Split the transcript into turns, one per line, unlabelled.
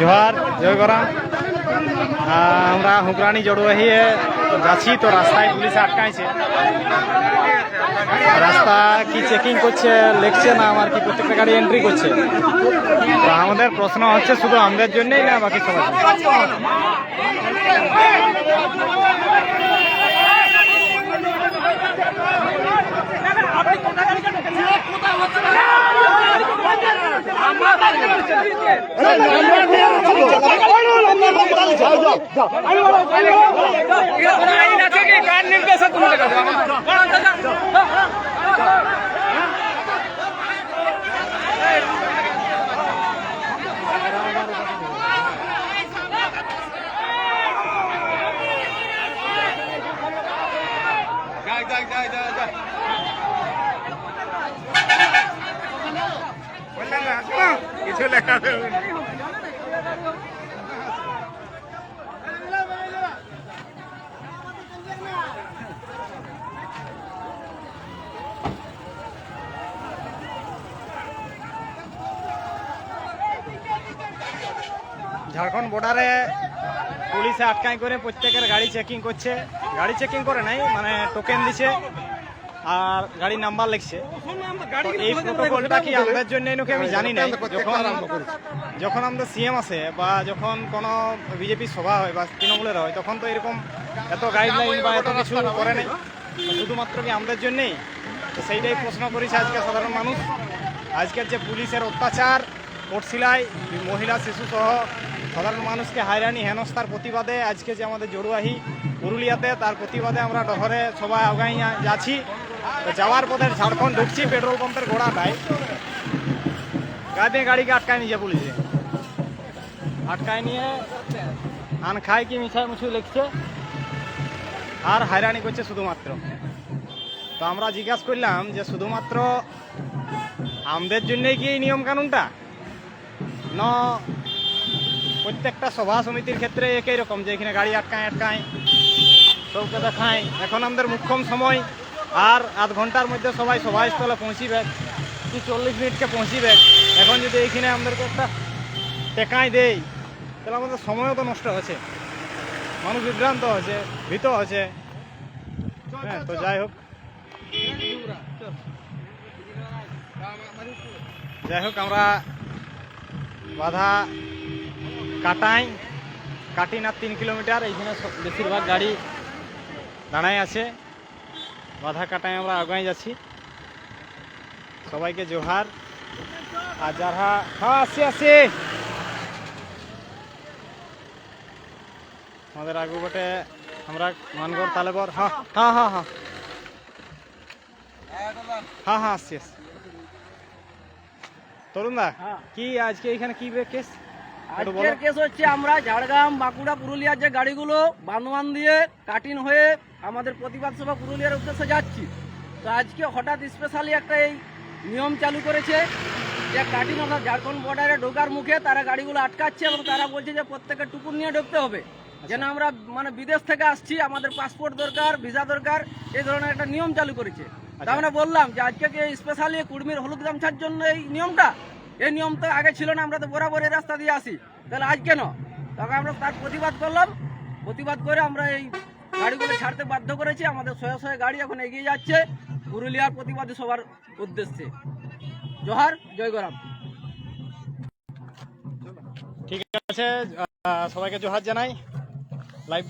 জোহার, জয় গরাম। আমরা হুকরানি জড়ুয়াহিয়ে যাচ্ছি, তো রাস্তায় পুলিশ আটকাইছে। রাস্তা কি চেকিং করছে, লেখছে না আমার কি প্রত্যেকটা গাড়ি এন্ট্রি করছে? আমাদের প্রশ্ন হচ্ছে, শুধু আমাদের জন্যই না, বাকি সবার Go, go, go, go, go. জন্য? ঝাড়খণ্ড বর্ডারে পুলিশে আটকাই করে প্রত্যেকের গাড়ি চেকিং করছে গাড়ি চেকিং করে নাই মানে টোকেন দিছে আর গাড়ি নাম্বার লিখছে। এই প্রোটোকলটা কি আমাদের জন্য নাকি আমি জানি না যখন যখন আমাদের সিএম আসে বা যখন কোনো বিজেপি সভা হয় বা তৃণমূলের হয় তখন তো এরকম এত গাইডলাইন বা এত কিছু করে নাই। শুধুমাত্র কি আমাদের জন্যেই? সেইটাই প্রশ্ন করেছে আজকে সাধারণ মানুষ। আজকের যে পুলিশের অত্যাচার কোটশিলাই মহিলা শিশু সহ সাধারণ মানুষকে হায়রানি হেনস্থার প্রতিবাদে আজকে যে আমাদের জড়ুয়াহি পুরুলিয়াতে তার প্রতিবাদে আমরা ডহরে সবাই আগাই যাচ্ছি। যাওয়ার পথে ঝাড়খণ্ড ঢুকছি, পেট্রোল পাম্পের গোড়াটায় গাড়ি গাড়িকে আটকায় নিয়ে পুলিশে। আটকায় নিয়ে আন খায় কি মিছাই মুছু লিখছে। আর হায়রানি করছে শুধুমাত্র। তো আমরা জিজ্ঞাসা করলাম যে শুধুমাত্র আমাদের জন্যই কি এই নিয়ম কানুনটা ন প্রত্যেকটা সভা সমিতির ক্ষেত্রে একই রকম যে এখানে গাড়ি আটকায় আটকায় সবকে দেখায় এখন আমাদের মুখ্যম সময়। আর আধ ঘণ্টার মধ্যে সবাই সভাস্থলে পৌঁছিবে। কি চল্লিশ মিনিটকে পৌঁছিবে? এখন যদি এইখানে আমাদেরকে একটা টেকাই দেই, তাহলে আমাদের সময়ও তো নষ্ট হচ্ছে। মানুষ বিভ্রান্ত হচ্ছে, ভীত হচ্ছে। হ্যাঁ তো যাই হোক। যাই হোক, আমরা বাধা কাটাই। কাটি না তিন কিলোমিটার, এইখানে বেশিরভাগ গাড়ি দাঁড়ায় আছে। বাধা কাটায় আমরা আগাই যাচ্ছি। সবাইকে জোহার। আর যারা হ্যাঁ আসি আসি। আমাদের আগু বটে আমরা মানগড় তালেবর। হ্যাঁ হ্যাঁ হ্যাঁ হ্যাঁ। হ্যাঁ হ্যাঁ আসছি আসছি তরুণ দা
হ্যাঁ।
কি আজকে এখানে কি কেস একটু বলো।
আজকের কেস হচ্ছে আমরা ঝাড়গ্রাম বাঁকুড়া পুরুলিয়ার যে গাড়িগুলো বান্দোয়ান দিয়ে কাটিং হয়ে আমাদের প্রতিবাদ সভা পুরুলিয়ার উদ্দেশ্যে যাচ্ছি। তো আজকে হঠাৎ স্পেশালি একটা এই নিয়ম চালু করেছে যে কাটিং অর্থাৎ ঝাড়খণ্ড বর্ডারে ঢোকার মুখে তারা গাড়িগুলো আটকাচ্ছে এবং তারা বলছে যে প্রত্যেকের টুকুর নিয়ে ঢুকতে হবে। যেন আমরা মানে বিদেশ থেকে আসছি আমাদের পাসপোর্ট দরকার ভিসা দরকার এই ধরনের একটা নিয়ম চালু করেছে। তা আমরা বললাম যে আজকে স্পেশালি কুর্মির হলুদ গামছার জন্য এই নিয়মটা? এই নিয়ম তো আগে ছিল না, আমরা তো বরাবর এই রাস্তা দিয়ে আসি। তাহলে আজ কেন? তখন আমরা তার প্রতিবাদ করলাম। প্রতিবাদ করে আমরা এই গাড়িগুলো ছাড়তে বাধ্য করেছি। আমাদের শয়ে শয়ে গাড়ি এখন এগিয়ে যাচ্ছে। পুরুলিয়ার প্রতিবাদী সবার উদ্দেশ্যে। জোহার, জয় গরাম।
ঠিক আছে সবাইকে জোহার জানাই। লাইভ